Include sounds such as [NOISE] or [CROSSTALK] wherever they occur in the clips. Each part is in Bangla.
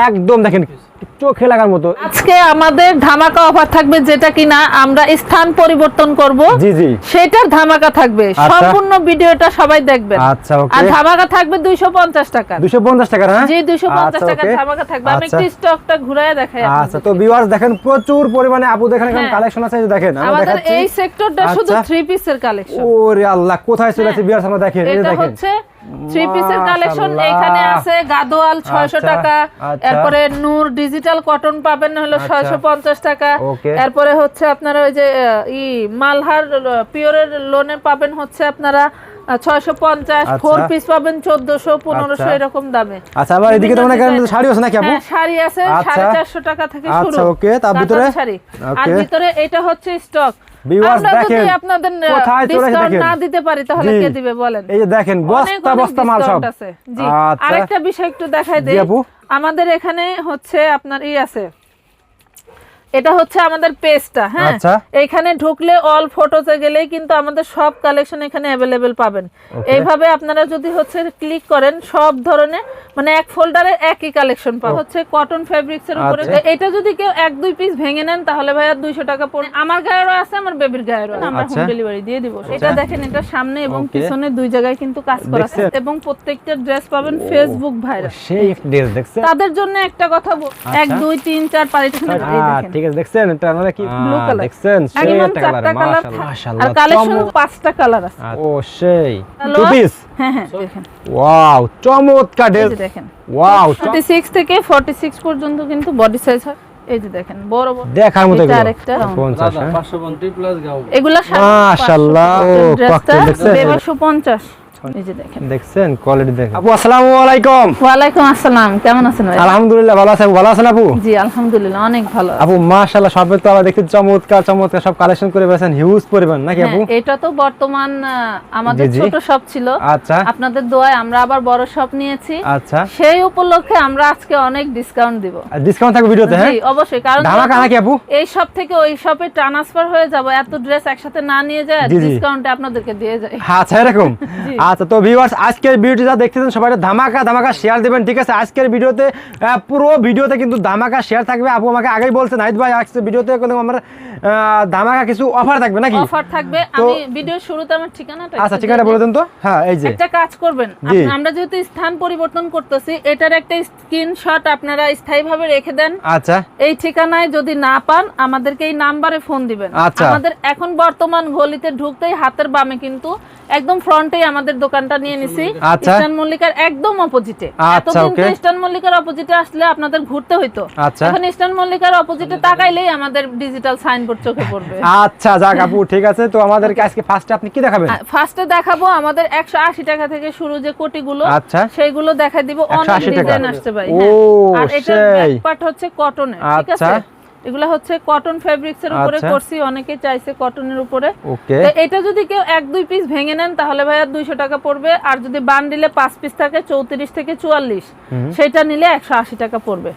একদম দেখেন চোখে লাগার মতো। আজকে আমাদের ধামাকা অফার থাকবে যেটা কিনা আমরা স্থান পরিবর্তন করব। জি জি। সেটার ধামাকা থাকবে। আচ্ছা। সম্পূর্ণ ভিডিওটা সবাই দেখবেন। আচ্ছা আর ধামাকা থাকবে 250 টাকা। দুশো পঞ্চাশ টাকা হ্যাঁ? জি 250 আচ্ছা, টাকা ধামাকা থাকবে। আমি আচ্ছা। একটু স্টকটা ঘুরায় দেখাই আচ্ছা তো ভিউয়ার্স দেখেন প্রচুর পরিমাণে আপুদের এখানে হ্যাঁ। কালেকশন আছে দেখেন আমরা আমাদের এই সেক্টরটা শুধু। থ্রি পিসের কালেকশন ওরে আল্লাহ কোথায় চলে আছে ভিউয়ার্স আমরা দেখেন এই যে এটা হচ্ছে থ্রি পিসের কালেকশন এখানে আছে গাদোয়াল 600 আচ্ছা, টাকা। এরপরে নূর ডিজিটাল কটন পাবেন হলো আচ্ছা। 650 টাকা। এরপরে হচ্ছে আপনারা ওই যে ই মালহার পিওরের লোনে পাবেন হচ্ছে আপনারা ছয়শো পঞ্চাশ। আচ্ছা। ফোর পিস পাবেন চোদ্দশো পনেরোশো আচ্ছা। এরকম দামে। আবার এদিকে তো শাড়ি আছে নাকি আপু হ্যাঁ, শাড়ি আছে। সাড়ে চারশো টাকা থেকে শুরু। okay, তার ভিতরে? শাড়ি। আর ভিতরে এটা হচ্ছে স্টক আপনাদের না দিতে পারি তাহলে কে দিবে বলেন? এই যে দেখেন বস্তা বস্তা মাল সব। আছে। জি। আরেকটা বিষয় একটু দেখাই দেই। আপু। আমাদের এখানে হচ্ছে আপনার ই আছে। এটা হচ্ছে আমাদের পেজটা হ্যাঁ? আচ্ছা। এখানে ঢুকলে অল ফটোতে গেলেই কিন্তু আমাদের সব কালেকশন এখানে অ্যাভেলেবেল পাবেন। এইভাবে আপনারা যদি হচ্ছে ক্লিক করেন সব ধরনের মানে এক ফোল্ডারে একই কালেকশন পাবেন। হচ্ছে কটন ফেব্রিক্স এর উপরে আচ্ছা। এটা যদি কেউ এক দুই পিস ভেঙে নেন তাহলে ভাইয়া দুইশো টাকা পড়ে আমার গায়েরও আছে আমার বেবির গায়েরও আছে। আমরা আচ্ছা। হোম ডেলিভারি দিয়ে দিব। এটা দেখেন এটা সামনে এবং পিছনে দুই জায়গায় কিন্তু কাজ করা আছে। এবং প্রত্যেকটা ড্রেস পাবেন ফেসবুক ভাইরাল সেই ড্রেস দেখছেন? তাদের জন্য একটা কথা বল- এক আচ্ছা। দুই তিন চার পাঁচ ঠিক আছে দেখছেন? এটা মানে কি Blue আহ, color। দেখছেন সেই একটা কালার মাশাআল্লাহ। আর কালেকশন। পাঁচটা কালার আছে। ও সেই। টু পিস হ্যাঁ হ্যাঁ দেখেন। ওয়াও চমৎকার ড্রেস দেখেন। ওয়াও 46 থেকে 46 পর্যন্ত কিন্তু বডি সাইজ হয়। এই যে দেখেন বড় বড়। দেখার মতো এটা এগুলো। আরেকটা। পঞ্চাশ দাদা হ্যাঁ? পাঁচশো পঞ্চাশ প্লাস গাউন এগুলা মাশাআল্লাহ, ও, cocktail দেখছেন? 250 এই যে দেখেন দেখছেন? কোয়ালিটি দেখেন। আপু আসসালামু আলাইকুম। ওয়ালাইকুম আসসালাম কেমন আছেন ভাই? আলহামদুলিল্লাহ ভালো আছেন? ভালো আছেন আপু? জি আলহামদুলিল্লাহ অনেক ভালো। আপু মাশাআল্লাহ সবে তো আমরা দেখতে চমৎকার চমৎকার সব কালেকশন করে বেছেন হিউজ পরিমাণ নাকি আপু? এটা তো বর্তমান আমাদের জি, জি। ছোট শপ ছিল। আচ্ছা। আপনাদের দোয়ায় আমরা আবার বড় শপ নিয়েছি। আচ্ছা। সেই উপলক্ষে আমরা আজকে অনেক ডিসকাউন্ট দিব। ডিসকাউন্ট থাকবে ভিডিওতে হ্যাঁ? জি অবশ্যই কারণ ধামাকা নাকি আপু? এই শপ থেকে ওই শপে ট্রান্সফার হয়ে যাব এত ড্রেস একসাথে না নিয়ে যায়। ডিসকাউন্টে আপনাদেরকে দিয়ে যায় আচ্ছা এরকম। আচ্ছা তো ভিউয়ার্স আজকের ভিডিওটি দেখতেছেন সবাই ধামাকা ধামাকা শেয়ার দিবেন ঠিক আছে? আজকের ভিডিওতে পুরো ভিডিওতে কিন্তু ধামাকা শেয়ার থাকবে। আপু আমাকে আগেই বলছে নাইট ভাই আজকের ভিডিওতে কিন্তু আমার ধামাকা কিছু অফার থাকবে নাকি? অফার থাকবে। আমি ভিডিও শুরুতে আমার ঠিকানাটা আচ্ছা ঠিকানা বলে দেন তো। হ্যাঁ এই যে। একটা কাজ করবেন। আমরা যেহেতু স্থান পরিবর্তন করতেছি এটার একটা স্ক্রিনশট আপনারা স্থায়ীভাবে রেখে দেন। আচ্ছা। এই ঠিকানায় যদি না পান আমাদেরকে এই নাম্বারে ফোন দিবেন। আচ্ছা। আমাদের এখন বর্তমান গলিতে ঢুকতেই হাতের বামে কিন্তু একদম ফ্রন্টেই আমাদের দোকানটা নিয়ে নিছি আচ্ছা। ইস্টার্ন মল্লিকার একদম অপোজিটে আচ্ছা, এতদিন তো ইস্টার্ন মল্লিকার অপোজিটে আসলে আপনাদের ঘুরতে হইতো আচ্ছা। এখন ইস্টার্ন মল্লিকার অপোজিটে তাকাইলেই আমাদের ডিজিটাল সাইনবোর্ড চোখে পড়বে আচ্ছা যাক আপু ঠিক আছে তো আমাদেরকে আজকে ফার্স্টে আপনি কি দেখাবেন ফার্স্টে দেখাবো আমাদের একশো আশি টাকা থেকে শুরু যে কোটিগুলো আচ্ছা। সেইগুলো দেখাই দিব অনেক ডিজাইন পারি ও, হ্যাঁ। আর এটার সেই। ব্যাক পার্ট হচ্ছে কটনের ঠিক আচ্ছা। আছে এগুলা হচ্ছে কটন ফেব্রিক্স এর উপরে আচ্ছা। করছি অনেকে চাইছে কটনের উপরে। এটা যদি কেউ এক দুই পিস ভেঙে নেন তাহলে ভাইয়া দুইশো টাকা পড়বে। আর যদি বান্ডিলে পাঁচ পিস থাকে চৌত্রিশ থেকে চুয়াল্লিশ সেটা নিলে একশো আশি টাকা পড়বে।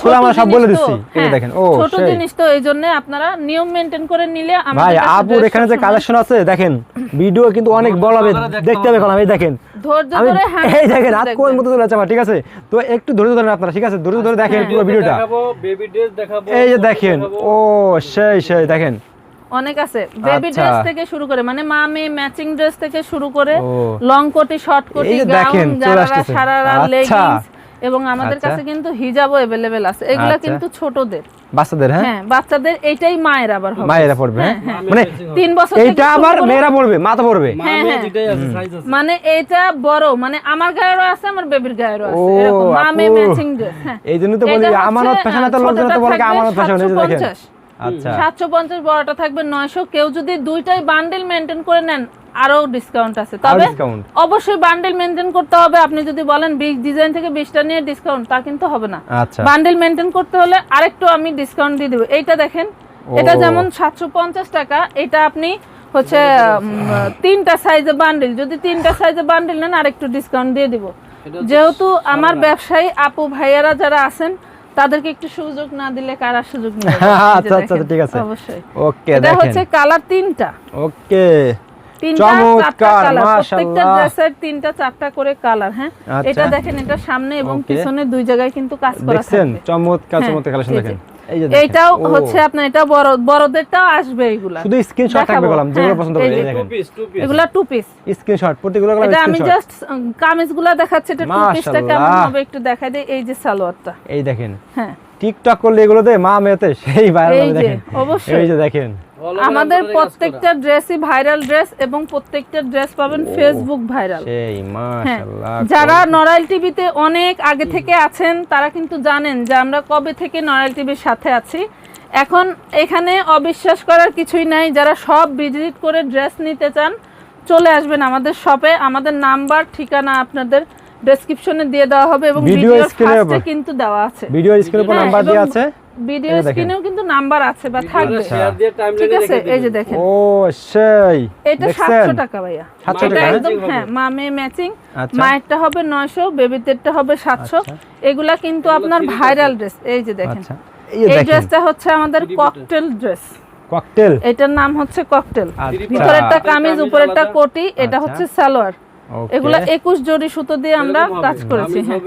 ছোট জিনিস তো, এই যে হ্যাঁ, দেখেন, ও, ছোট সেই। জিনিস তো এই জন্য আপনারা নিয়ম মেনটেন করে নিলে আপুর এখানে যে কালেকশন আছে দেখেন ভিডিও কিন্তু অনেক বড় হবে দেখতে হবে এই দেখেন। ধরে হ্যাঁ এই দেখেন হাত কোন মতো চলে যাচ্ছে ঠিক আছে? তো একটু ধৈর্য ধরেন আপনারা ঠিক আছে? ধৈর্য ধরে দেখেন পুরো ভিডিওটা। দেখাবো বেবি ড্রেস দেখাবো এই যে দেখেন ও সেই সেই দেখেন। অনেক আছে। বেবি আচ্ছা। ড্রেস থেকে শুরু করে মানে মা মেয়ে ম্যাচিং ড্রেস থেকে শুরু করে লং কোটি শর্ট কোটি গাউন আচ্ছা। লেগিংস এবং আমাদের আচ্ছা। কাছে কিন্তু হিজাবও अवेलेबल আছে এগুলা আচ্ছা। কিন্তু ছোটদের বাচ্চাদের হ্যাঁ হ্যাঁ বাচ্চাদের এইটাই মায়ের আবার হবে মায়েরা পড়বে হ্যাঁ হ্যাঁ, মানে তিন বছর থেকে এইটা শুরু আবার করে- মেয়েরা পড়বে মাথা পড়বে মা হ্যাঁ, মেয়ে হ্যাঁ। দুইটাই আছে সাইজ আছে মানে এটা বড় মানে আমার গায়েরও আছে আমার বেবির গায়েরও আছে ও, এরকম মা মেয়ে আপু। ম্যাচিং ড্রেস হ্যাঁ এই জন্য তো বলি এটা হচ্ছে, আমানত ফ্যাশন তো আহ, লোকজন তো বলে কি ছোটটা আমানত ফ্যাশন এই যে থাকবে দেখেন 750 আচ্ছা সাতশো পঞ্চাশ বড়টা থাকবে নয়শো। কেউ যদি দুইটাই বান্ডেল মেনটেন করে নেন আরও ডিসকাউন্ট আছে। তবে অবশ্যই বান্ডেল মেনটেন করতে হবে। আপনি যদি বলেন বিগ ডিজাইন থেকে বিশটা নিয়ে ডিসকাউন্ট তা কিন্তু হবে না। আচ্ছা। বান্ডেল মেনটেন করতে হলে আরেকটু আমি ডিসকাউন্ট দিয়ে দেবো। এইটা দেখেন এটা যেমন সাতশো পঞ্চাশ টাকা এটা আপনি হচ্ছে তিনটা সাইজে বান্ডেল যদি তিনটা সাইজে বান্ডেল নেন আরেকটু ডিসকাউন্ট দিয়ে দিব। যেহেতু আমার ব্যবসায়ী আপু ভাইয়ারা যারা আছেন তাদেরকে একটু সুযোগ না দিলে কারা সুযোগ নেবে? আচ্ছা, আচ্ছা, ঠিক আছে। অবশ্যই। ওকে এটা হচ্ছে কালার তিনটা। ওকে চমৎকার, প্রত্যেকটা ড্রেসের তিনটা চারটা করে কালার হ্যাঁ? আচ্ছা। এটা দেখেন এটা সামনে এবং পিছনে দুই জায়গায় কিন্তু কাজ করা চমৎকার হ্যাঁ, চমৎকার কালেকশন দেখেন। এইটাও হচ্ছে আপনার এটা বড় বড়দেরটাও আসবে এইগুলা শুধু স্ক্রিনশট থাকবে দেখাবো। যেগুলো হ্যাঁ, পছন্দ এই এই দেখেন। পিস টু পিস এগুলা টু পিস স্ক্রিনশট প্রতিগুলো কলাম এটা আমি জাস্ট কামিজগুলা দেখাচ্ছি এটা টু পিসটা কেমন হবে একটু দেখাই দিই এই যে সালোয়ারটা। এই দেখেন। হ্যাঁ। টিকটক করলে এগুলোতে মা মেয়েতে সেই ভাইরাল দেখেন। অবশ্যই। এই যে দেখেন। আমাদের আমাদের প্রত্যেকটা ড্রেসই ভাইরাল ড্রেস এবং প্রত্যেকটা ড্রেস পাবেন ফেসবুক ভাইরাল সেই হ্যাঁ। মাশাআল্লাহ যারা নরাইল টিভিতে অনেক আগে থেকে আছেন তারা কিন্তু জানেন যে আমরা কবে থেকে নরাইল টিভির সাথে আছি। এখন এখানে অবিশ্বাস করার কিছুই নাই যারা সব ভিজিট করে ড্রেস নিতে চান চলে আসবেন আমাদের শপে আমাদের নাম্বার ঠিকানা আপনাদের ডেসক্রিপশনে দিয়ে দেওয়া হবে এবং ভিডিও উপর। কিন্তু দেওয়া আছে। ভিডিও স্ক্রিনের উপর হ্যাঁ, নাম্বার দেওয়া আছে? ভিডিও স্ক্রিনেও কিন্তু নাম্বার আছে বা থাকবে। শেয়ার দিয়ে ঠিক টাইমলাইনে আছে এই যে দেখেন। ও সেই। এটা দেখছেন? সাতশো টাকা ভাইয়া। 700 টাকা, একদম হ্যাঁ মামে ম্যাচিং আচ্ছা। মায়েরটা হবে নয়শো বেবিদেরটা হবে সাতশো। আচ্ছা। এগুলা কিন্তু আপনার ভাইরাল ড্রেস এই যে দেখেন। আচ্ছা। এই যে ড্রেসটা হচ্ছে আমাদের ককটেল ড্রেস ককটেল এটার নাম হচ্ছে ককটেল ভিতরেরটা কামিজ উপরেরটা কোটি এটা। হচ্ছে সালোয়ার। এগুলা একুশ জড়ি সুতো দিয়ে আমরা কাজ করেছি হ্যাঁ।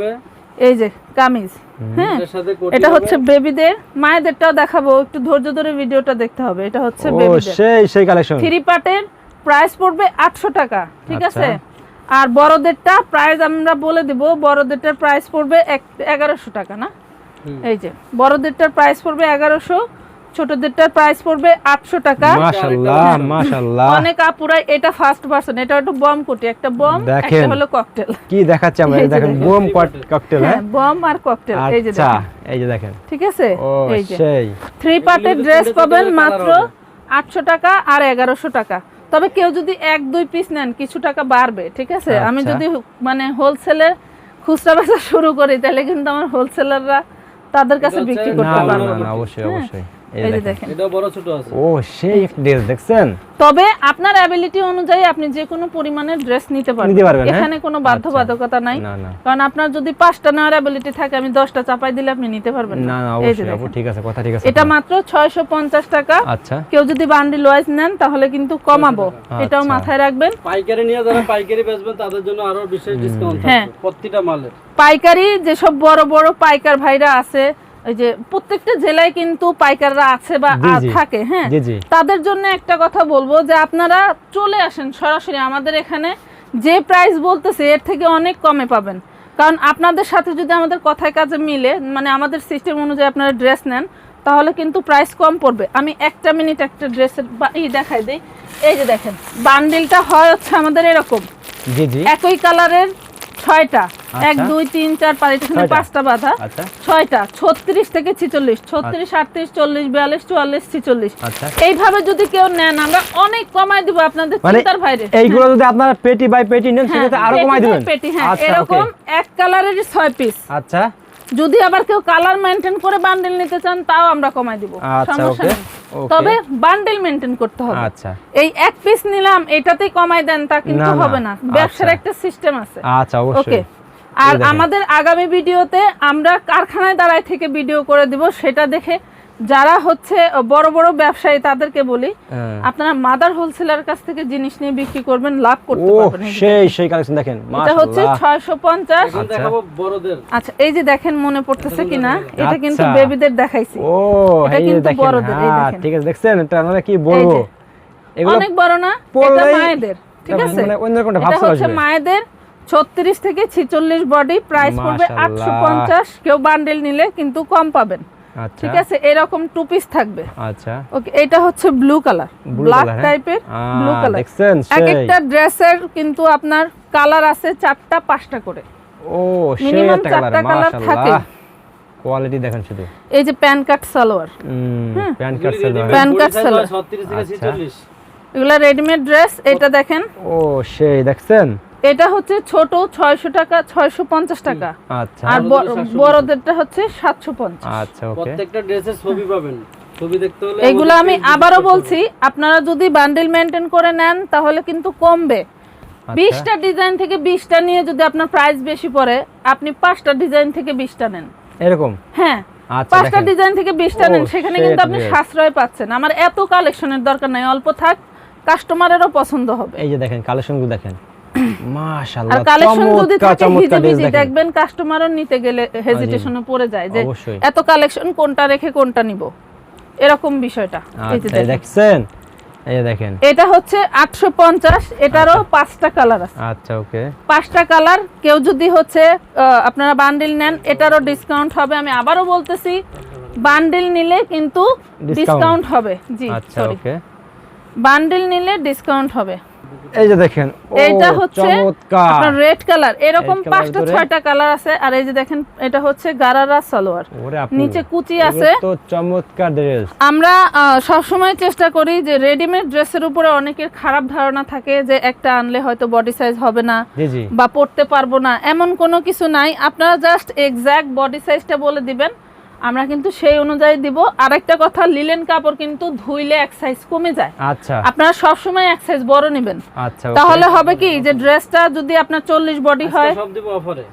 এই যে কামিজ হ্যাঁ। এটার সাথে কোটি এটা হচ্ছে বেবিদের মায়েদেরটাও দেখাবো একটু ধৈর্য ধরে ভিডিওটা দেখতে হবে। এটা হচ্ছে বেবিদের। সেই সেই কালেকশন থ্রি পার্টের প্রাইস পড়বে আটশো টাকা ঠিক আচ্ছা। আছে? আর বড়দেরটা প্রাইস আমরা বলে দিব বড়দেরটার প্রাইস পড়বে এগারোশো টাকা না? এই যে বড়দেরটার প্রাইস পড়বে এগারোশো ছোটদেরটার প্রাইস পড়বে আটশো টাকা। মাশাআল্লাহ মাশাআল্লাহ। অনেক আপুরাই এটা ফার্স্ট পার্সন এটা একটু বম কোটি একটা বম একটা হলো ককটেল কি দেখাচ্ছে আমরা দেখেন। বোম ককটেল হ্যাঁ? হ্যাঁ বম আর ককটেল এই যে আচ্ছা এই যে দেখেন। ঠিক আছে? এই যে। সেই। থ্রি পার্টের ড্রেস পাবেন মাত্র colour হবে। আটশো টাকা আর এগারোশো টাকা। তবে কেউ যদি এক দুই পিস নেন কিছু টাকা বাড়বে ঠিক আছে? আমি আচ্ছা। যদি মানে হোলসেলে খুচরা বেচা শুরু করি তাহলে কিন্তু আমার হোলসেলাররা তাদের কাছে বিক্রি করতে পারবে না না। না অবশ্যই হ্যাঁ, অবশ্যই। এই এই যে দেখেন। দেখেন। এটাও বড় ছোট আছে। ও সেই এক ড্রেস দেখছেন? তবে আপনার অ্যাবিলিটি অনুযায়ী আপনি যে কোনো পরিমাণের ড্রেস নিতে পারবেন। নিতে পারবেন? এখানে কোনো বাধ্যবাধকতা নাই। না না। কারণ আপনার যদি পাঁচটা নেওয়ার অ্যাবিলিটি থাকে আমি দশটা চাপাই দিলে আপনি নিতে পারবেন না। না এই যে অবশ্যই আপু দেখেন। ঠিক আছে কথা ঠিক আছে এটা মাত্র ছয়শো পঞ্চাশ টাকা। আচ্ছা। কেউ যদি বান্ডিল ওয়াইজ নেন তাহলে কিন্তু কমাবো। এটাও আচ্ছা। মাথায় রাখবেন। পাইকারি নিয়ে যারা পাইকারি বেচবেন তাদের জন্য আরও বিশেষ ডিসকাউন্ট হ্যাঁ। প্রতিটা মালের। পাইকারি যেসব বড় বড় পাইকার ভাইরা আছে ওই যে প্রত্যেকটা জেলায় কিন্তু পাইকাররা আছে বা থাকে হ্যাঁ? তাদের জন্য একটা কথা বলব যে আপনারা চলে আসেন সরাসরি আমাদের এখানে যে প্রাইস বলতেছে এর থেকে অনেক কমে পাবেন। কারণ আপনাদের সাথে যদি আমাদের কথায় কাজে মিলে মানে আমাদের সিস্টেম অনুযায়ী আপনারা ড্রেস নেন তাহলে কিন্তু প্রাইস কম পড়বে। আমি একটা মিনিট একটা ড্রেসের ই দেখাই দিই। এই যে দেখেন বান্ডিলটা হয় হচ্ছে আমাদের এরকম। একই কালারের ছয়টা। এক আচ্ছা। দুই তিন চার পাঁচ এখানে। পাঁচটা বাঁধা। আচ্ছা। ছয়টা ছত্রিশ থেকে ছিচল্লিশ ছত্রিশ আটত্রিশ চল্লিশ বিয়াল্লিশ চুয়াল্লিশ ছিচল্লিশ। আচ্ছা। এইভাবে যদি কেউ নেন আমরা অনেক কমাই দিব আপনাদের মানে চিন্তার বাইরে। এইগুলো যদি আপনারা পেটি বাই পেটি নেন হ্যাঁ, সেক্ষেত্রে আরও কমাই দিবেন। পেটি হ্যাঁ আচ্ছা এরকম এক কালারের ছয় পিস। আচ্ছা। যদি আবার কেউ কালার মেনটেন করে বান্ডেল নিতে চান তাও আমরা কমাই দিব। আচ্ছা, সমস্যা নেই। তবে বান্ডেল মেনটেন করতে হবে। আচ্ছা। এই এক পিস নিলাম এটাতেই কমাই দেন তা কিন্তু। হবে না। ব্যবসার আচ্ছা। একটা সিস্টেম আছে। আচ্ছা ওকে। আর আমাদের আগামী ভিডিওতে আমরা কারখানায় দাঁড়ায় থেকে ভিডিও করে দিব সেটা দেখে যারা হচ্ছে বড় বড় ব্যবসায়ী তাদেরকে বলি হ্যাঁ। আপনারা মাদার হোলসেলার কাছ থেকে জিনিস নিয়ে বিক্রি করবেন লাভ করতে পারবেন সেই সেই কালেকশন দেখেন এটা হচ্ছে মাশাআল্লাহ। ছয়শো পঞ্চাশ। এখন আচ্ছা। দেখাবো বড়দের। আচ্ছা এই যে দেখেন মনে পড়তেছে কিনা? এটা কিন্তু আচ্ছা। বেবিদের দেখাইছি। ও এটা কিন্তু বড়দের, এই হ্যাঁ দেখেন। ঠিক আছে দেখছেন? এটা আমরা কি বলব এগুলো অনেক বড় না এটা মায়েদের ঠিক আছে? মানে অন্যরকম একটা ভাব এটা হচ্ছে মায়েদের ছত্রিশ থেকে ছিচল্লিশ বডি প্রাইস পড়বে মাশাআল্লাহ। আটশো পঞ্চাশ। কেউ বান্ডেল নিলে কিন্তু কম পাবেন। আচ্ছা ঠিক আছে এরকম টু পিস থাকবে। আচ্ছা। ওকে এটা হচ্ছে ব্লু কালার ব্ল্যাক? টাইপের ব্লু কালার দেখছেন এক একটা ড্রেসের কিন্তু আপনার কালার আছে চারটা পাঁচটা করে। ও minimum একটা কালার থাকে। কোয়ালিটি দেখেন শুধু। এই যে pan cut salwar. Pant cut Pan cut seller। ছত্রিশ থেকে আচ্ছা। ছেচল্লিশ। এগুলা রেডিমেড ড্রেস এটা দেখেন। ও সেই দেখছেন? এটা হচ্ছে ছোট ছয়শো টাকা ছয়শো পঞ্চাশ টাকা। আচ্ছা। আর ব- বড়দের 750 বড়দেরটা হচ্ছে সাতশো পঞ্চাশ। আচ্ছা ওকে। প্রত্যেকটা ড্রেসের ছবি পাবেন। ছবি দেখতে হলে এগুলো আমি আবারও বলছি আপনারা যদি বান্ডেল মেনটেন করে নেন তাহলে কিন্তু কমবে। আচ্ছা। বিশটা ডিজাইন থেকে বিশটা নিয়ে যদি আপনার প্রাইস বেশি পড়ে আপনি পাঁচটা ডিজাইন থেকে বিশটা নেন। এরকম? হ্যাঁ। আচ্ছা পাঁচটা ডিজাইন থেকে বিশটা ও, নেন সেখানে কিন্তু আপনি সাশ্রয় পাচ্ছেন। আমার এত কালেকশনের দরকার নাই অল্প থাক কাস্টমারেরও পছন্দ হবে। এই যে দেখেন কালেকশনগুলো দেখেন। মাশাআল্লাহ কালেকশন যদি থাকে চমৎকার হিজিবিজি ড্রেস দেখেন। দেখবেন কাস্টমারও নিতে গেলে হেজিটেশনে পড়ে যায় যে এত কালেকশন কোনটা রেখে কোনটা নিব? এরকম বিষয়টা। আচ্ছা এই দেখেন। দেখছেন? এই দেখেন। এটা হচ্ছে আটশো পঞ্চাশ এটারও পাঁচটা কালার আছে। আচ্ছা ওকে। পাঁচটা কালার কেউ যদি হচ্ছে আপনারা বান্ডিল নেন এটারও ডিসকাউন্ট হবে। আমি আবারও বলতেছি বান্ডিল নিলে কিন্তু ডিসকাউন্ট হবে। জি আচ্ছা ওকে। বান্ডিল নিলে ডিসকাউন্ট হবে। এই যে দেখেন ও এইটা হচ্ছে আপনার রেড কালার এরকম পাঁচটা ছয়টা কালার আছে আর এই যে দেখেন এটা হচ্ছে গারারা সালোয়ার। নিচে কুচি আছে। তো চমৎকার ড্রেস আমরা সব সময় চেষ্টা করি যে রেডিমেড ড্রেসের উপরে অনেকের খারাপ ধারণা থাকে যে একটা আনলে হয়তো বডি সাইজ হবে না বা পড়তে পারব না এমন কোনো কিছু নাই। আপনারা জাস্ট এক্স্যাক্ট বডি সাইজটা বলে দিবেন। আমরা কিন্তু সেই অনুযায়ী দিব। আরেকটা কথা লিলেন কাপড় কিন্তু ধুইলে এক সাইজ কমে যায়। আচ্ছা। আপনারা সব সময় এক সাইজ বড় নেবেন। আচ্ছা তাহলে হবে কি যে ড্রেসটা যদি আপনার চল্লিশ বডি হয় সব দিব অফারে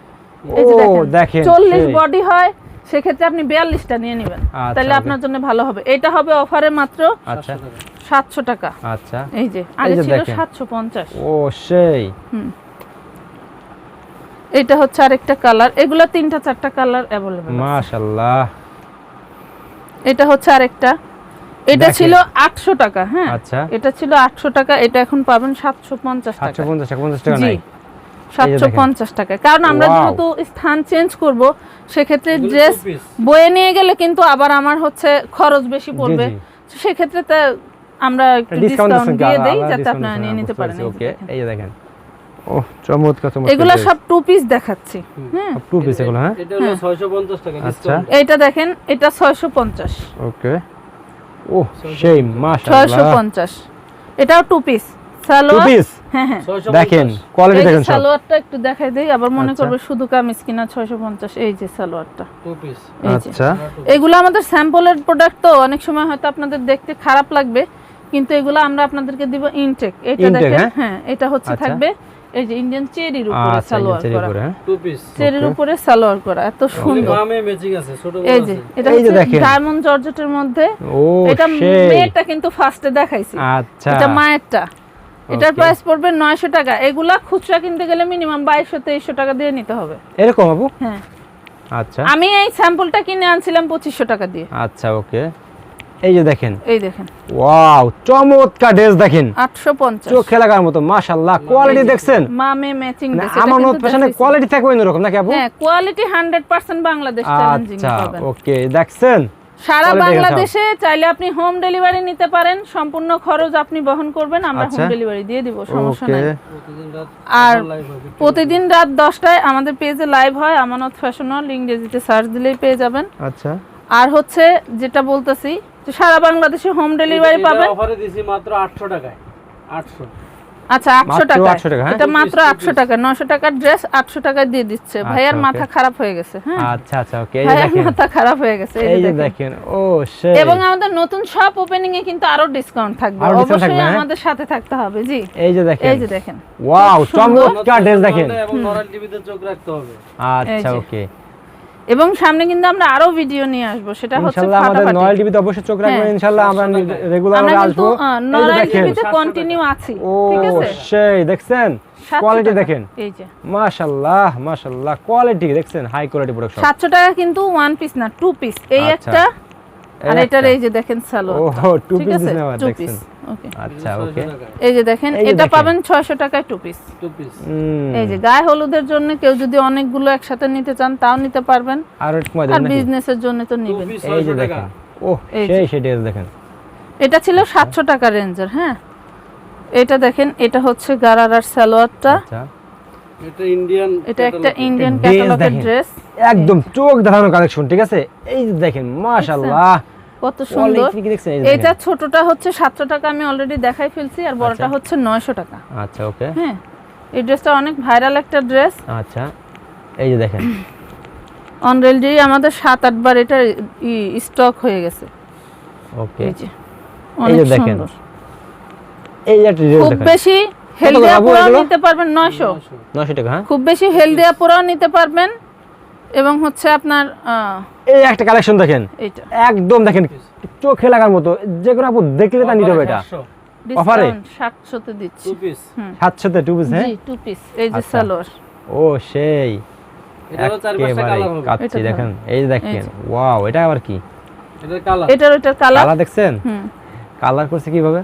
এই যে দেখেন চল্লিশ সেই। বডি হয় সেক্ষেত্রে আপনি বিয়াল্লিশটা নিয়ে নেবেন। আচ্ছা, তাহলে আপনার জন্য ভালো হবে। এটা হবে অফারে মাত্র আচ্ছা। সাতশো টাকা। আচ্ছা। এই যে আগে ছিল দেখেন। সাতশো পঞ্চাশ। ও সেই। এটা হচ্ছে আরেকটা কালার। এগুলো তিনটা চারটা কালার অ্যাভেলেবেল মাশাআল্লাহ। এটা হচ্ছে আরেকটা। এটা ছিল আটশো টাকা হ্যাঁ। আচ্ছা। এটা ছিল আটশো টাকা এটা এখন পাবেন সাতশো পঞ্চাশ টাকা। 750 টাকা 50 টাকা নাই। সাতশো পঞ্চাশ টাকা। কারণ আমরা যেহেতু স্থান চেঞ্জ করব সেক্ষেত্রে ড্রেস বয়ে নিয়ে গেলে কিন্তু আবার আমার হচ্ছে খরচ বেশি পড়বে। সেক্ষেত্রে তা আমরা একটু ডিসকাউন্ট ডিসকাউন্ট দিয়ে দেই যাতে আপনারা নিয়ে নিতে পারেন ওকে। এই দেখেন। ও চমৎকার চমৎকার এগুলা সব টু পিস দেখাচ্ছি। হ্যাঁ টু পিস এগুলো হ্যাঁ? এটা হলো 650 টাকা আচ্ছা। ডিসকাউন্ট দেখেন এটা ছয়শো পঞ্চাশ। ওকে। ও সেই মাশাআল্লাহ। পঞ্চাশ। এটাও টু পিস টু পিস হ্যাঁ হ্যাঁ। দেখেন কোয়ালিটি দেখেন সব। সালোয়ারটা একটু দেখাই দেই আবার মনে আচ্ছা। করবে শুধু কামিজ কিনা ছয়শো পঞ্চাশ এই যে সালোয়ারটা। টু পিস আচ্ছা। এগুলো আমাদের স্যাম্পলের প্রোডাক্ট তো অনেক সময় হয়তো আপনাদের দেখতে খারাপ লাগবে কিন্তু এগুলো আমরা আপনাদেরকে দিব ইনটেক এটা দেখেন হ্যাঁ? হ্যাঁ এটা হচ্ছে। থাকবে এই যে ইন্ডিয়ান চেরির উপরে আচ্ছা সালোয়ার করা। হ্যাঁ? টু পিস চেরির উপরে সালোয়ার করা এত সুন্দর। দামে ম্যাচিং আছে ছোট বড় এই যে আছে। এটা এই যে হচ্ছে দেখেন। ডায়মন্ড জর্জেটের মধ্যে। এটা মেয়েরটা কিন্তু ফার্স্টে দেখাইছি। আচ্ছা। এটা মায়েরটা। এটার প্রাইস পড়বে নয়শো টাকা। এগুলা খুচরা কিনতে গেলে মিনিমাম বাইশশো তেইশশো টাকা দিয়ে নিতে হবে। এরকম হ্যাঁ। আচ্ছা। আমি এই স্যাম্পলটা কিনে আনছিলাম পঁচিশশো টাকা দিয়ে। আচ্ছা ওকে এই যে দেখেন। এই দেখেন। ওয়াও চমৎকার ড্রেস দেখেন। আটশো পঞ্চাশ। চোখে লাগার মতো মাশাআল্লাহ কোয়ালিটি দেখছেন? মামে ম্যাচিং মানে আমার মত পেছনে কোয়ালিটি থাকবে অন্যরকম নাকি আপু? হ্যাঁ quality hundred percent Bangladesh challenging আচ্ছা পাবেন। ওকে দেখছেন? সারা বাংলাদেশে চাইলে আপনি হোম ডেলিভারি নিতে পারেন সম্পূর্ণ খরচ আপনি বহন করবেন আমরা হোম আচ্ছা। ডেলিভারি দিয়ে দিব সমস্যা ওকে নাই। আর প্রতিদিন রাত দশটায় আমাদের পেজে লাইভ হয় আমানত ফ্যাশন হল ইংরেজিতে সার্চ দিলেই পেয়ে যাবেন। আচ্ছা। আর হচ্ছে যেটা বলতেছি যে সারা বাংলাদেশে হোম ডেলিভারি পাবেন? অফারে দিছি মাত্র 800 টাকায় 800 আচ্ছা আটশো মাত্র টাকা 800 টাকা, হ্যাঁ? এটা মাত্র আটশো টাকা নশো টাকার ড্রেস আটশো টাকায় দিয়ে দিচ্ছে। ভাইয়ার okay. মাথা খারাপ হয়ে গেছে হ্যাঁ? আচ্ছা আচ্ছা ওকে এই দেখেন। মাথা খারাপ হয়ে গেছে এই যে দেখেন। ও সেই। এবং আমাদের নতুন শপ ওপেনিং এ কিন্তু আরও ডিসকাউন্ট থাকবে। অবশ্যই হ্যাঁ? আমাদের সাথে থাকতে হবে জি। এই যে দেখেন। এই যে দেখেন। ওয়াও চমৎকার ড্রেস দেখেন। এবং নরাল টিভিতে চোখ রাখতে হবে। আচ্ছা ওকে এবং সামনে কিন্তু আমরা আরও ভিডিও নিয়ে আসব সেটা হচ্ছে ইনশাআল্লাহ আমাদের ফাটাফাটি। নয়েল টিভিতে অবশ্যই চোখ রাখবেন হ্যাঁ। ইনশাআল্লাহ আমরা রেগুলার আমরা কিন্তু আসব। দেখেন। টিভিতে কন্টিনিউ আছি ও ঠিক আছে? সেই দেখছেন? কোয়ালিটি দেখেন। এই যে। মাশাআল্লাহ মাশাআল্লাহ কোয়ালিটি দেখছেন? হাই কোয়ালিটি প্রোডাক্ট সাতশো টাকা কিন্তু ওয়ান পিস না টু পিস এই আচ্ছা। একটা আর এই এটার এই যে দেখেন সালোয়ার ঠিক piece আছে? নেওয়া, দেখছেন। ওকে আচ্ছা ওকে এই যে দেখেন এটা পাবেন ছয়শো টাকায় টু পিস টু পিস এই যে গায়ে হলুদের জন্য কেউ যদি অনেকগুলো একসাথে নিতে চান তাও নিতে পারবেন। আর আর বিজনেসের জন্য তো নিবেন। পিস এই যে দেখেন। ও সেই সেই ড্রেস দেখেন। এটা ছিল সাতশো টাকা রেঞ্জের হ্যাঁ? এটা দেখেন এটা হচ্ছে গারারার সালোয়ারটা। আচ্ছা। এটা ইন্ডিয়ান এটা একটা ইন্ডিয়ান ক্যাটালগের ড্রেস একদম চোখ দেখানো কালেকশন ঠিক আছে? এই যে দেখেন মাশাআল্লাহ। কত সুন্দর। এটা ছোটটা হচ্ছে সাতশো টাকা আমি অলরেডি দেখাই ফেলছি আর বড়টা আচ্ছা। হচ্ছে নয়শো টাকা। আচ্ছা ওকে। হ্যাঁ এই ড্রেসটা অনেক ভাইরাল একটা ড্রেস আচ্ছা এই যে দেখেন। [CLEARS THROAT] অলরেডি আমাদের সাত আটবার এটা স্টক হয়ে গেছে। ওকে। এই যে দেখেন। এই যে ড্রেস খুব বেশি হেলদি বাবু আপুরাও এগুলো? নিতে পারবেন নয়শো। 900 টাকা হ্যাঁ? খুব বেশি হেলদি আপুরাও নিতে পারবেন। এবং হচ্ছে আপনার এই একটা কালেকশন দেখেন। একদম দেখেন চোখে লাগার মতো। যে কোনো আপু দেখলে তা নিতে হবে এটা। অফারে ডিসকাউন্ট সাতশোতে দিচ্ছি। টু পিস সাতশোতে টু পিস হ্যাঁ? জি টু পিস এই যে আচ্ছা। সালোয়ার। ও সেই। এটারও চার পাঁচটা কালার হবে। কাচ্চি এটা দেখেন। এই যে দেখেন ওয়াও এটা আবার কি? এটার কালার এটার কালার কালার দেখছেন? হুম। কালার করছে কীভাবে?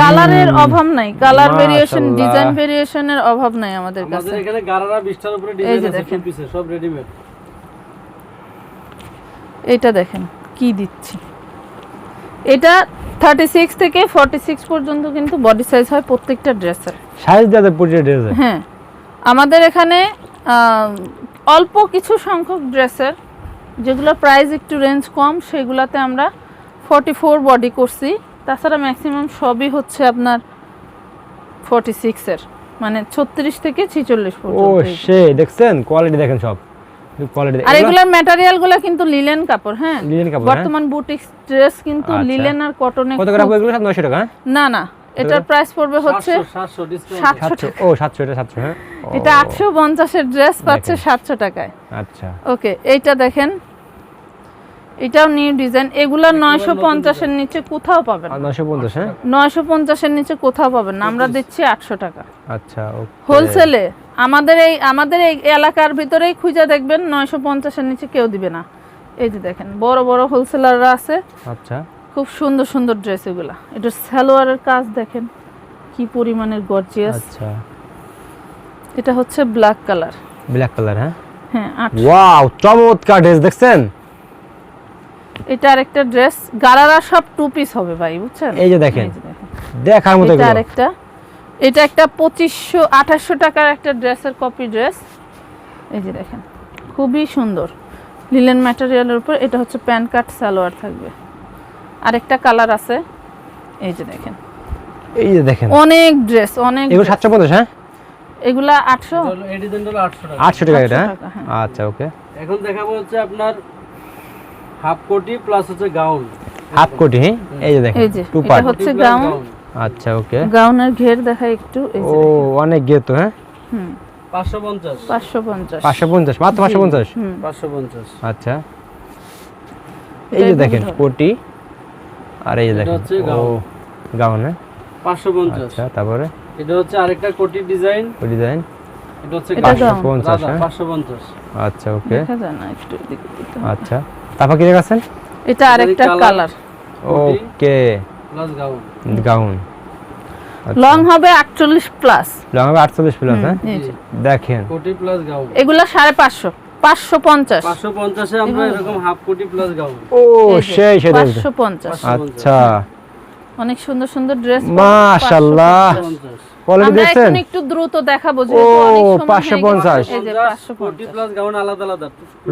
কালারের অভাব নাই কালার ভেরিয়েশন ডিজাইন ভেরিয়েশনের অভাব নাই আমাদের কাছে। আমাদের এখানে গারারা বিশটার উপরে ডিজাইন আছে। পিসে সব রেডিমেড এটা দেখেন কি দিচ্ছি। এটা থার্টি সিক্স থেকে ফর্টি সিক্স পর্যন্ত কিন্তু বডি সাইজ হয় প্রত্যেকটা ড্রেসের সাইজ দেওয়া প্রতিটা ড্রেসে হ্যাঁ আমাদের এখানে আহ, অল্প কিছু সংখ্যক ড্রেসের যেগুলো প্রাইস একটু রেঞ্জ কম সেগুলাতে আমরা ফর্টি ফোর বডি করছি। তাছাড়া ম্যাক্সিমাম সবই হচ্ছে আপনার ফর্টি সিক্সের মানে ছত্রিশ থেকে ছিচল্লিশ ও। সে দেখছেন? কোয়ালিটি দেখেন সব। আর এগুলার ম্যাটেরিয়ালগুলা কিন্তু লিলেন কাপড় হ্যাঁ? লিনেন কাপড়, হ্যাঁ? বর্তমান বুটিক ড্রেস কিন্তু আচ্ছা। লিলেন আর কটনে কত করে এগুলো? সব নয়শো টাকা হ্যাঁ? না না এটার প্রাইস পড়বে হচ্ছে সাতশো সাতশো ডিসকাউন্ট সাতশো সাতশো ও সাতশো এটা সাতশো হ্যাঁ? এটা আটশো পঞ্চাশের ড্রেস পাচ্ছে দেখেন। সাতশো টাকায়। আচ্ছা। ওকে এইটা দেখেন। এটাও নিউ ডিজাইন এগুলা নয়শো পঞ্চাশের নিচে কোথাও পাবেন নয়শো পঞ্চাশ হ্যাঁ? নয়শো পঞ্চাশের নিচে কোথাও পাবেন না। আমরা দিচ্ছি আটশো টাকা। আচ্ছা হোলসেলে। আমাদের এই আমাদের এই এলাকার ভিতরেই খুঁজে দেখবেন নয়শো পঞ্চাশের নিচে কেউ দিবে না। এই যে দেখেন বড় বড় হোলসেলাররা আছে। আচ্ছা। খুব সুন্দর সুন্দর ড্রেস এগুলা। এটা সালোয়ারের কাজ দেখেন কি পরিমাণের গর্জিয়াস আচ্ছা। এটা হচ্ছে ব্ল্যাক কালার ব্ল্যাক কালার হ্যাঁ? হ্যাঁ ওয়াও চমৎকার ড্রেস দেখছেন? এটা আরেকটা ড্রেস গারারা সব টু পিস হবে ভাই বুঝছেন? এই যে দেখেন। দেখার মতো এটা আরেকটা। এটা একটা পঁচিশশো আঠাশশো টাকার একটা ড্রেসের কপি ড্রেস এই যে দেখেন খুবই সুন্দর। লিলেন ম্যাটেরিয়ালের উপর এটা হচ্ছে প্যান কাট সালোয়ার থাকবে। আরেকটা কালার আছে। এই যে দেখেন। এই যে দেখেন। অনেক ড্রেস অনেক এগুলো dress। সাতশো পঞ্চাশ হ্যাঁ? এগুলা আটশো? এই ডিজাইনটা হলো আটশো টাকা। আটশো টাকা এটা 800 হ্যাঁ? হ্যাঁ। আচ্ছা ওকে। এখন দেখাবো হচ্ছে আপনার হাফ কোটি প্লাস হচ্ছে গাউন হাফ কোটি হ্যাঁ? এই যে দেখেন এই যে টু পার্ট হচ্ছে গাউন আচ্ছা ওকে গাউনের ঘের দেখা একটু এই ও যে দেখেন। অনেক গিয়ে তো হ্যাঁ? হুম। পাঁচশো পঞ্চাশ। পাঁচশো পঞ্চাশ। পাঁচশো পঞ্চাশ মাত্র পাঁচশো পঞ্চাশ? হুম। পাঁচশো পঞ্চাশ। আচ্ছা। এই যে দেখেন কোটি। আর এই যে দেখেন হচ্ছে ও গাউন। হ্যাঁ? পাঁচশো পঞ্চাশ। আচ্ছা তারপরে? এটা হচ্ছে আরেকটা কোটি ডিজাইন ডিজাইন এটা হচ্ছে এটা পাঁচশো গাউন। পঞ্চাশ রাধা হ্যাঁ? পাঁচশো পঞ্চাশ। আচ্ছা ওকে দেখা যায় না একটু এদিকে আচ্ছা। তারপর কি দেখাচ্ছেন? এটা আরেকটা colour okay plus gown gown long হবে আটচল্লিশ প্লাস লং হবে আটচল্লিশ প্লাস হ্যাঁ? দেখেন। কোটি প্লাস গাউন এগুলা সাড়ে পাঁচশো পাঁচশো পঞ্চাশ। পাঁচশো আমরা এরকম হাফ কোটি প্লাস গাউন ও সেই সেই দেখেন। পাঁচশো পঞ্চাশ। আচ্ছা। অনেক সুন্দর সুন্দর ড্রেস মাশাআল্লাহ। পঞ্চাশ। কোয়ালিটি দেখছেন? আমরা একটু দ্রুত দেখাবো ও, যেহেতু অনেক সময় 550 এই যে প্লাস গাউন আলাদা আলাদা।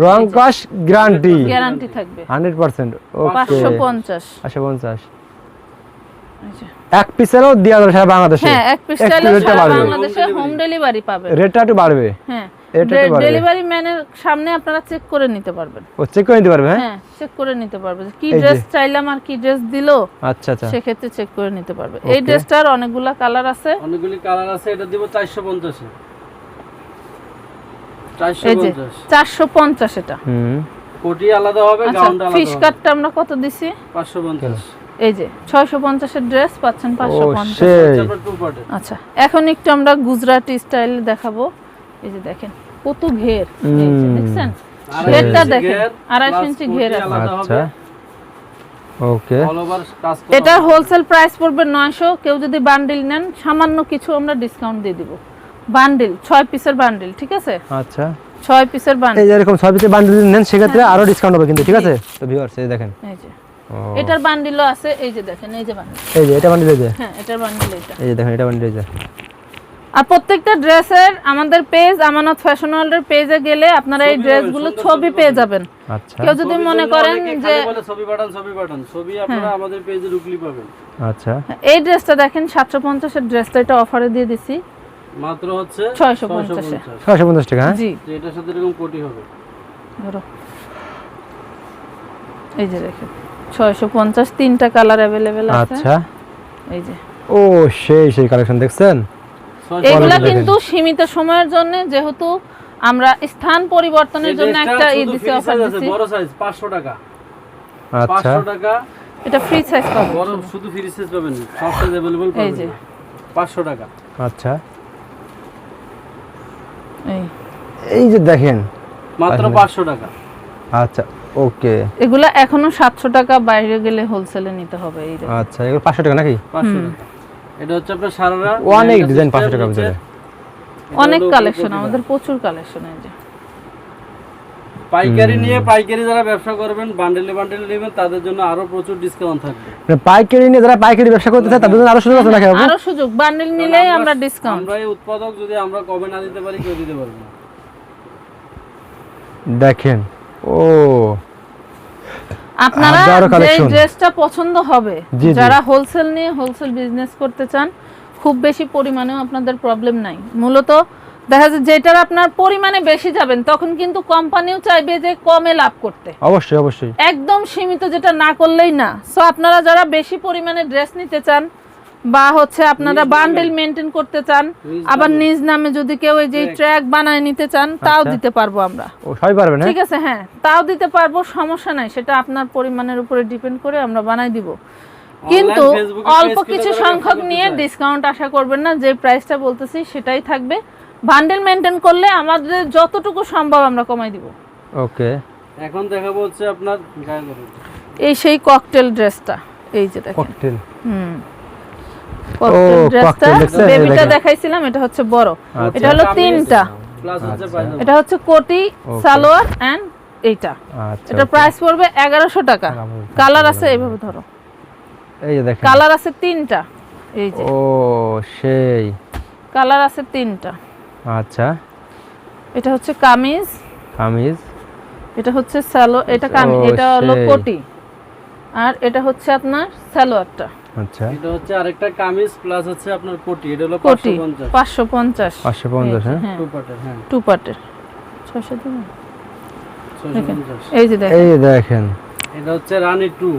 রং কাশ গ্যারান্টি গ্যারান্টি থাকবে। Hundred percent okay. পাঁচশো পঞ্চাশ। পাঁচশো পঞ্চাশ। এই যে। এক পিসেরও দেওয়া যাবে সারা বাংলাদেশে। হ্যাঁ এক পিস চাইলে। বাংলাদেশে হোম ডেলিভারি পাবে। রেটটা একটু বাড়বে। হ্যাঁ। বাড়বে। ডেলিভারি ম্যানের সামনে আপনারা চেক করে নিতে পারবেন। ও চেক করে নিতে পারবে হ্যাঁ? হ্যাঁ চেক করে নিতে পারবে কি ড্রেস চাইলাম আর কি ড্রেস দিলো আচ্ছা আচ্ছা। সেক্ষেত্রে চেক করে নিতে পারবে। এই ড্রেসটার অনেকগুলা কালার আছে। অনেকগুলি কালার আছে এটা দিব চারশো পঞ্চাশে। চারশো এই যে পঞ্চাশ। চারশো পঞ্চাশ এটা। হুম। কোটি আলাদা হবে আচ্ছা গাউনটা ফিশ কাটটা আমরা কত দিছি? এই যে ছয়শো পঞ্চাশের ড্রেস পাচ্ছেন পাঁচশো ও পঞ্চাশ। সেই। আপনার টু পার্টের আচ্ছা এখন একটু আমরা গুজরাটি স্টাইল দেখাবো। এই যে দেখেন কত ঘের। দেখছেন? ঘেরটা দেখেন। আড়াইশো ইঞ্চি ঘের আছে। আচ্ছা। ওকে। অল ওভার কাজ করা এটার হোলসেল প্রাইস পড়বে নয়শো। কেউ যদি বান্ডিল নেন সামান্য কিছু আমরা ডিসকাউন্ট দিয়ে দিব। বান্ডিল ছয় পিসের বান্ডিল ঠিক আছে? আচ্ছা। ছয় পিসের বান্ডিল যে এরকম ছয় পিসের বান্ডেল নেন সেক্ষেত্রে আরও ডিসকাউন্ট হবে কিন্তু ঠিক আছে? তো ভিউয়ার্স এই দেখেন। এই যে। ও, এটার বান্ডিলও আছে এই যে দেখেন এই যে বান্ডিল এই যে এটা বান্ডেল এই যে। হ্যাঁ এটার বান্ডিল এটা এই যে দেখেন এটা বান্ডেল এই যে। আর প্রত্যেকটা ড্রেসের আমাদের পেজ আমানত ফ্যাশন ওয়ার্ল্ডের পেজে গেলে আপনারা এই ড্রেসগুলো ছবি পেয়ে যাবেন। আচ্ছা। কেউ যদি মনে করেন যে ছবি পাঠান ছবি পাঠান ছবি আপনারা আমাদের পেজে ঢুকলি পাবেন। আচ্ছা। এই ড্রেসটা দেখেন সাতশো পঞ্চাশের ড্রেসটা এটা অফারে দিয়ে দিছি। মাত্র হচ্ছে 650 এ। ছয়শো পঞ্চাশ টাকা হ্যাঁ? জি। এটার সাথে এরকম কোটি হবে। ধরো। এই যে দেখেন ছয়শো পঞ্চাশ তিনটা কালার অ্যাভেলেবেল আছে। আচ্ছা। এই যে। ও সেই সেই কালেকশন দেখছেন? এগুলা কিন্তু সীমিত সময়ের জন্য যেহেতু আমরা স্থান পরিবর্তনের এই জন্য একটা ই দিছি অফার দিছি। বড় সাইজ পাঁচশো টাকা। আচ্ছা। পাঁচশো টাকা। এটা ফ্রি সাইজ পাবেন। বড় শুধু ফ্রি সাইজ পাবেন সব সাইজ অ্যাভেলেবল এই যে। পাবেন পাঁচশো টাকা। আচ্ছা। এই। এই যে দেখেন। মাত্র আচ্ছা। পাঁচশো টাকা। আচ্ছা ওকে। এগুলা এখনও সাতশো টাকা বাইরে গেলে হোলসেলে নিতে হবে এই আচ্ছা এগুলো পাঁচশো টাকা নাকি? পাঁচশো টাকা। এটা হচ্ছে আপনার সারারা। অনেক ডিজাইন system পাঁচশো টাকার ভিতরে। অনেক কালেকশন আমাদের প্রচুর কালেকশন এই যে। পাইকারি নিয়ে পাইকারি যারা ব্যবসা করবেন বান্ডেলে বান্ডেলে নেবেন তাদের জন্য আরও প্রচুর ডিসকাউন্ট থাকবে। মানে পাইকারি নিয়ে যারা পাইকারি ব্যবসা করতে চায় তাদের জন্য আরও সুযোগ আছে নাকি আরও সুযোগ বান্ডেল নিলেই আমরা ডিসকাউন্ট আমরা এই উৎপাদক যদি আমরা কবে না দিতে পারি কেউ দিতে পারবে না। দেখেন ও। আপনারা যে ড্রেসটা পছন্দ হবে। যারা হোলসেল নিয়ে হোলসেল বিজনেস করতে চান খুব বেশি পরিমাণেও আপনাদের প্রবলেম নাই। মূলত দেখা যায় যেটার আপনার পরিমাণে বেশি যাবেন তখন কিন্তু কোম্পানিও চাইবে যে কমে লাভ করতে। অবশ্যই অবশ্যই। একদম সীমিত যেটা না করলেই না। সো আপনারা যারা বেশি পরিমাণে ড্রেস নিতে চান বা হচ্ছে আপনারা বান্ডেল মেনটেন করতে চান আবার নিজ নামে যদি কেউ এই যে ট্র্যাক বানায় নিতে চান তাও আচ্ছা। দিতে পারব আমরা। ও সবাই পারবেন ঠিক আছে হ্যাঁ তাও দিতে পারব সমস্যা নাই সেটা আপনার পরিমাণের উপরে ডিপেন্ড করে আমরা বানাই দিব। কিন্তু অল্প কিছু সংখ্যক নিয়ে ডিসকাউন্ট আশা করবেন না যে প্রাইসটা বলতেছি সেটাই থাকবে। বান্ডেল মেনটেন করলে আমাদের যতটুকু সম্ভব আমরা কমাই দিব। ওকে। এখন দেখাবো হচ্ছে আপনার এই সেই ককটেল ড্রেসটা এই যে দেখেন। ককটেল হুম ককটেল ড্রেসটা cocktail দেখছেন? এই বেবিটা দেখাইছিলাম এটা হচ্ছে বড়। আচ্ছা। এটা হলো তিনটা। প্লাস হচ্ছে আচ্ছা। এটা হচ্ছে কোটি সালোয়ার এন্ড এইটা। আচ্ছা এটা প্রাইস পড়বে এগারোশো টাকা। কালার আছে এইভাবে ধরো। এই যে দেখেন। কালার আছে তিনটা। এই যে। ও সেই। কালার আছে তিনটা। আচ্ছা। এটা হচ্ছে কামিজ। কামিজ। এটা হচ্ছে স্যালো এটা কামিজ। এটা হলো কোটি। আর এটা হচ্ছে আপনার সালোয়ারটা। আচ্ছা। এটা হচ্ছে আরেকটা কামিজ প্লাস হচ্ছে আপনার কোটি। এটা হলো কোটি 550 পাঁচশো পঞ্চাশ। পাঁচশো পঞ্চাশ হ্যাঁ? হ্যাঁ। টু পার্টের হ্যাঁ টু পার্টের ছয়শো দিবেন? 650 এই যে দেখেন। এই দেখেন। এটা হচ্ছে রানী টু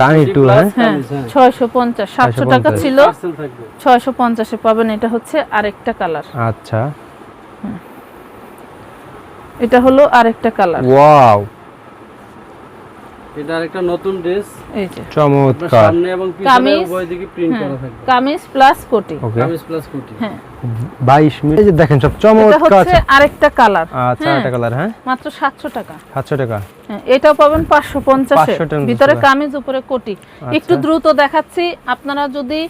রানি টু হ্যাঁ? হ্যাঁ ছয়শো পঞ্চাশ সাতশো টাকা ছিল। থাকবে। ছয়শো পঞ্চাশে পাবেন এটা হচ্ছে আরেকটা কালার। আচ্ছা। এটা হলো আরেকটা কালার। ওয়াও এটা আরেকটা নতুন ড্রেস এই যে। চমৎকার। সামনে এবং পিছনে উভয় দিকে প্রিন্ট হ্যাঁ, করা থাকবে। কামিজ প্লাস কোটি। কামিজ প্লাস কোটি। হ্যাঁ। বাইশ মিনিট। এই যে দেখেন সব এটা চমৎকার। হচ্ছে আরেকটা কালার আচ্ছা একটা কালার হ্যাঁ? মাত্র সাতশো টাকা। সাতশো টাকা। হ্যাঁ, এটাও পাবেন পাঁচশো পঞ্চাশে 550 ভিতরে কামিজ উপরে কোটি। একটু দ্রুত দেখাচ্ছি। আপনারা যদি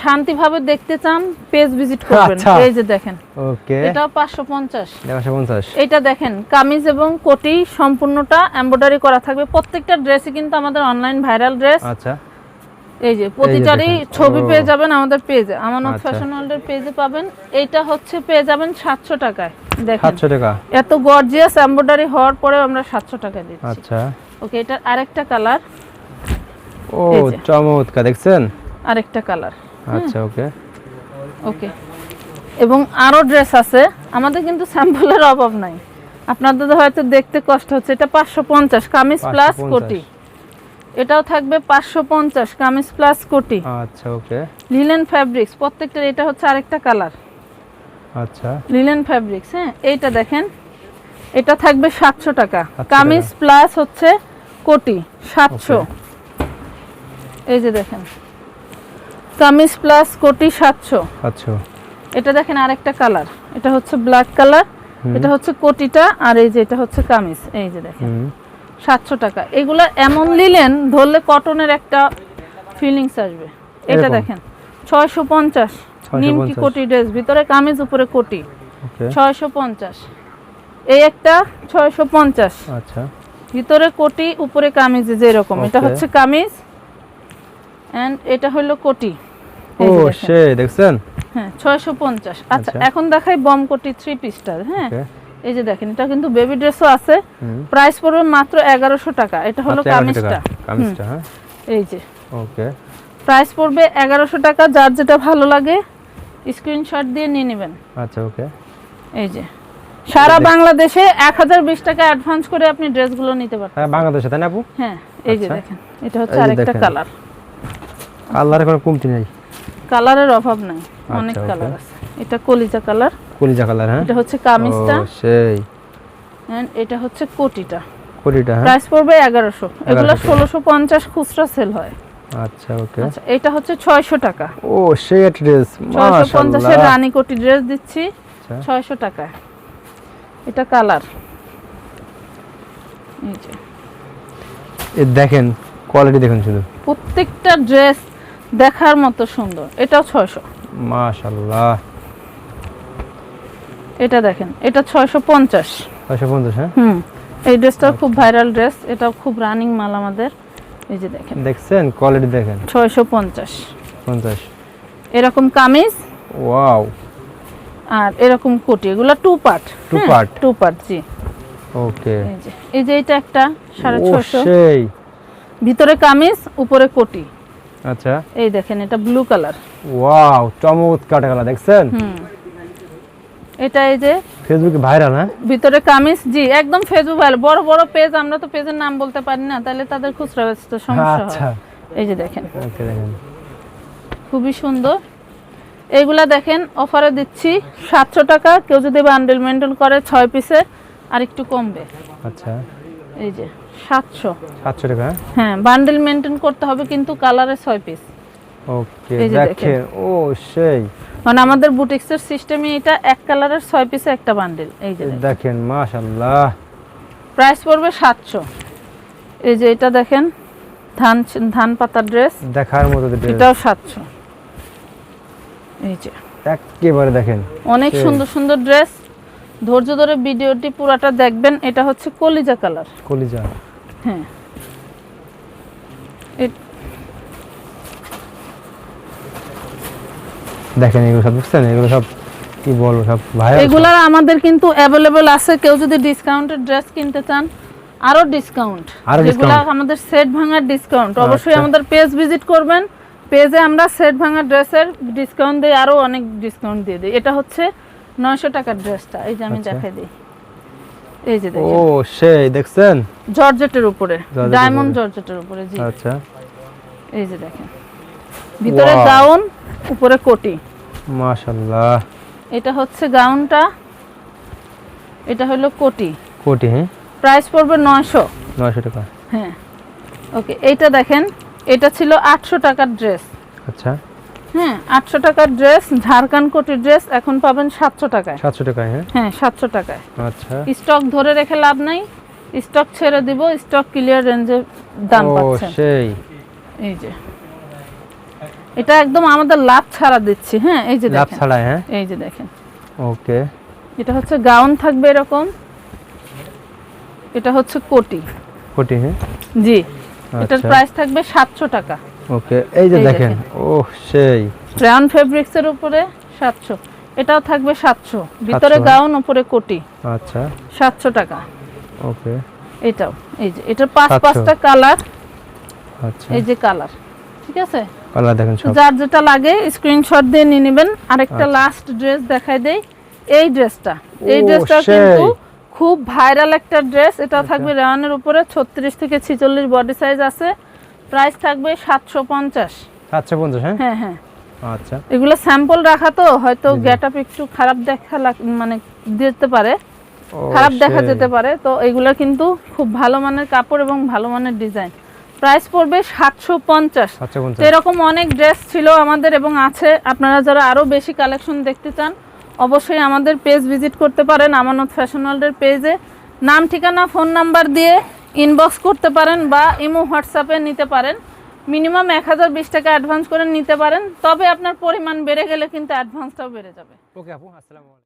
শান্তিভাবে দেখতে চান পেজ ভিজিট করবেন। আচ্ছা। এই যে দেখেন। ওকে। পঞ্চাশ। একশো পঞ্চাশ। এটা দেখেন কামিজ এবং কোটি সম্পূর্ণটা এমব্রয়ডারি করা থাকবে। প্রত্যেকটা ড্রেসই কিন্তু আমাদের অনলাইন ভাইরাল ড্রেস আচ্ছা। এই যে প্রতিটারই ছবি পেয়ে যাবেন আমাদের পেজে আমানত। ফ্যাশন ওয়ার্ল্ডের পেজে পাবেন। এইটা হচ্ছে পেয়ে যাবেন সাতশো টাকায়। দেখেন। সাতশো টাকা। এত গর্জিয়াস এমব্রয়ডারি হওয়ার পরে আমরা সাতশো টাকায় দিচ্ছি। আচ্ছা। ওকে এটার আরেকটা কালার ও। চমৎকার দেখছেন? আরেকটা কালার আচ্ছা ওকে। ওকে। এবং আরও ড্রেস আছে। আমাদের কিন্তু স্যাম্পলের অভাব নাই। আপনাদের হয়তো দেখতে কষ্ট হচ্ছে। এটা পাঁচশো পঞ্চাশ কামিজ প্লাস কোটি। এটাও থাকবে পাঁচশো পঞ্চাশ কামিজ প্লাস কোটি। আচ্ছা ওকে। লিলেন ফ্যাব্রিক্স প্রত্যেকটার এটা হচ্ছে আরেকটা কালার আচ্ছা। লিলেন ফ্যাব্রিক্স হ্যাঁ? এইটা দেখেন। এটা থাকবে সাতশো টাকা। টাকা। কামিজ প্লাস হচ্ছে কোটি সাতশো। এই যে দেখেন। কামিজ প্লাস কোটি সাতশো। আচ্ছা। এটা দেখেন আরেকটা কালার। এটা হচ্ছে ব্ল্যাক কালার এটা হচ্ছে কোটিটা আর এই যে এটা হচ্ছে কামিজ এই যে দেখেন। সাতশো টাকা। এগুলো এমন নিলেন ধরলে কটনের একটা ফিলিংস আসবে। এটা দেখেন ছয়শো পঞ্চাশ। নিমকি কোটি ড্রেস ভিতরে কামিজ উপরে কোটি। ছয়শো পঞ্চাশ। এই একটা ছয়শো পঞ্চাশ। আচ্ছা। ভিতরে কোটি উপরে কামিজ যেরকম এটা হচ্ছে কামিজ এন্ড এটা হলো কোটি। ও সে দেখছেন? হ্যাঁ ছয়শো পঞ্চাশ। আচ্ছা আচ্ছা। এখন দেখাই বম কোটি থ্রি পিসটার হ্যাঁ? এই যে দেখেন এটা কিন্তু বেবি ড্রেসও আছে। প্রাইস পড়বে মাত্র এগারোশো টাকা। এটা হলো 1100 কামিজটা। কামিজটা হ্যাঁ? এই যে। ওকে প্রাইস পড়বে এগারোশো টাকা যার যেটা ভালো লাগে স্ক্রিনশট দিয়ে নিয়ে নেবেন। আচ্ছা ওকে এই যে। সারা বাংলাদেশে এক হাজার বিশ টাকা অ্যাডভান্স করে আপনি ড্রেসগুলো নিতে পারবেন হ্যাঁ বাংলাদেশে তাই না আপু? হ্যাঁ এই যে আচ্ছা। দেখেন এটা হচ্ছে আরেকটা কালার আল্লাহর কোনো কমতি নেই। কালারের অভাব নাই অনেক আচ্ছা, কালার আছে। এটা কলিজা কালার। কলিজা কালার হ্যাঁ? এটা হচ্ছে কামিজটা। সেই। And এটা হচ্ছে কোটিটা। কোটিটা হ্যাঁ? প্রাইস পড়বে এগারোশো। এগুলো 1100 ষোলোশো পঞ্চাশ খুচরা সেল হয়। আচ্ছা ওকে। আচ্ছা এটা হচ্ছে ছয়শো টাকা। ও সেই ড্রেস ছয়শো পঞ্চাশের মাশাআল্লাহ রানী কোটি ড্রেস দিচ্ছি আচ্ছা। ছয়শো টাকায়। এটা কালার। এই যে। এ দেখেন কোয়ালিটি দেখুন শুধু। প্রত্যেকটা ড্রেস দেখার মতো সুন্দর। এটাও ছয়শো। মাশাআল্লাহ। এটা দেখেন এটা ছয়শো পঞ্চাশ। ছয়শো পঞ্চাশ হ্যাঁ? হুম এই ড্রেসটা খুব ভাইরাল ড্রেস এটা খুব রানিং মাল আমাদের। এই যে দেখেন। দেখছেন? কোয়ালিটি দেখেন। ছয়শো পঞ্চাশ। পঞ্চাশ। এরকম কামিজ। ওয়াও। আর এরকম কোটি এগুলো two part two part two part জি। ওকে। এই যে এই যে এটা একটা সাড়ে ছশো ভিতরে কামিজ উপরে কোটি। আচ্ছা। এই দেখেন এটা ব্লু কালার ওয়াও চমৎকার কালার দেখছেন? এটা এই যে ফেসবুকে ভাইরাল হ্যাঁ? ভিতরে কামিজ জি একদম ফেসবুক ভালো বড় বড় পেজ আমরা তো পেজের নাম বলতে পারি না তাহলে তাদের খুচরা বেচতে সমস্যা আচ্ছা। এই যে দেখেন। ওকে দেখেন। খুবই সুন্দর। এইগুলা দেখেন অফারে দিচ্ছি সাতশো টাকা। কেউ যদি বান্ডেল মেন্টেন করে ছয় পিসে আর একটু কমবে। আচ্ছা। এই যে। সাতশো। সাতশো টাকা হ্যাঁ? হ্যাঁ বান্ডেল মেনটেন করতে হবে কিন্তু কালারে ছয় পিস ওকে দেখেন। ও সেই। মানে আমাদের বুটিক্সের সিস্টেমে এটা এক কালারের ছয় পিসে একটা বান্ডেল এই যে দেখেন। মাশাআল্লাহ। প্রাইস পড়বে সাতশো। এই যে এটা দেখেন ধান ধান পাতা ড্রেস দেখার মতো ড্রেস এটাও সাতশো। এই যে। একেবারে দেখেন। অনেক সুন্দর সুন্দর ড্রেস ধৈর্য ধরে ভিডিওটি পুরাটা দেখবেন এটা হচ্ছে কলিজা কালার। কলিজা। হ্যাঁ। দেখেন এগুলো সব বুঝছেন? এগুলো সব কি বলব সব ভাইরাল এগুলার আমাদের কিন্তু অ্যাভেলেবেল আছে কেউ যদি ডিসকাউন্টের ড্রেস কিনতে চান আরও ডিসকাউন্ট যেগুলা আমাদের সেট ভাঙার ডিসকাউন্ট অবশ্যই আচ্ছা। আমাদের পেজ ভিজিট করবেন পেজে আমরা সেট ভাঙা ড্রেসের ডিসকাউন্ট দিই আরও অনেক ডিসকাউন্ট দিয়ে দিই। এটা হচ্ছে নয়শো টাকার ড্রেসটা এই যে আমি আচ্ছা। দেখাই দিই। এই যে ও সেই দেখছেন? জর্জেটের উপরে ডায়মন্ড জর্জেটের উপরে জি। আচ্ছা। এই যে দেখেন। ভিতরে গাউন উপরে কোটি। মাশাআল্লাহ। এটা হচ্ছে গাউনটা এটা হলো কোটি। কোটি হ্যাঁ? প্রাইস পড়বে নয়শো। নয়শো টাকা। হ্যাঁ। ওকে এইটা দেখেন এটা ছিল আটশো টাকার ড্রেস। আচ্ছা। হ্যাঁ আটশো টাকার ড্রেস ঝাড়খান কোটির ড্রেস এখন পাবেন সাতশো টাকায়। সাতশো টাকায় হ্যাঁ? হ্যাঁ সাতশো টাকায়। আচ্ছা। স্টক ধরে রেখে লাভ নাই। স্টক ছেড়ে দিব স্টক ক্লিয়ার রেঞ্জে দাম পাচ্ছেন। সেই। এই যে। এটা একদম আমাদের লাভ ছাড়া দিচ্ছি হ্যাঁ এই যে লাভ ছাড়াই হ্যাঁ? এই যে দেখেন। ওকে। এটা হচ্ছে গাউন থাকবে এরকম। এটা হচ্ছে কোটি। কোটি হ্যাঁ? জি। এটার আচ্ছা। প্রাইস থাকবে সাতশো টাকা। ওকে এই যে দেখেন। ও সেই। রেয়ন ফেব্রিক্স এর উপরে সাতশো। এটাও থাকবে সাতশো। ভিতরে গাউন উপরে কোটি। আচ্ছা। সাতশো টাকা। ওকে। এটাও এই যে এটার পাঁচ পাঁচটা কালার। আচ্ছা। এই যে কালার ঠিক আছে? কালার দেখেন সব। যার যেটা লাগে স্ক্রিনশট দিয়ে নিয়ে নেবেন। আরেকটা আচ্ছা। লাস্ট ড্রেস দেখাই দেই। এই ড্রেসটা এই ড্রেসটা। কিন্তু খুব ভাইরাল একটা ড্রেস এটা থাকবে রেওয়ানের উপরে। ছত্রিশ থেকে ছিচল্লিশ বডি সাইজ আছে। প্রাইস থাকবে সাতশো পঞ্চাশ। সাতশো পঞ্চাশ হ্যাঁ? হ্যাঁ হ্যাঁ। আচ্ছা। এগুলো স্যাম্পল রাখা তো হয়তো জি, জি। গেট আপ একটু খারাপ দেখা মানে দিতে পারে। খারাপ দেখা যেতে পারে। তো এগুলো কিন্তু খুব ভালো মানের কাপড় এবং ভালো মানের ডিজাইন প্রাইস পড়বে সাতশো পঞ্চাশ। এরকম অনেক ড্রেস ছিল আমাদের এবং আছে। আপনারা যারা আরও বেশি কালেকশন দেখতে চান অবশ্যই আমাদের পেজ ভিজিট করতে পারেন আমানত ফ্যাশন ওয়ার্ল্ডের পেজে নাম ঠিকানা ফোন নাম্বার দিয়ে ইনবক্স করতে পারেন বা ইমো হোয়াটসঅ্যাপে নিতে পারেন। মিনিমাম এক হাজার বিশ টাকা অ্যাডভান্স করে নিতে পারেন। তবে আপনার পরিমাণ বেড়ে গেলে কিন্তু অ্যাডভান্সটাও বেড়ে যাবে। ওকে আপু, আসসালামু আলাইকুম।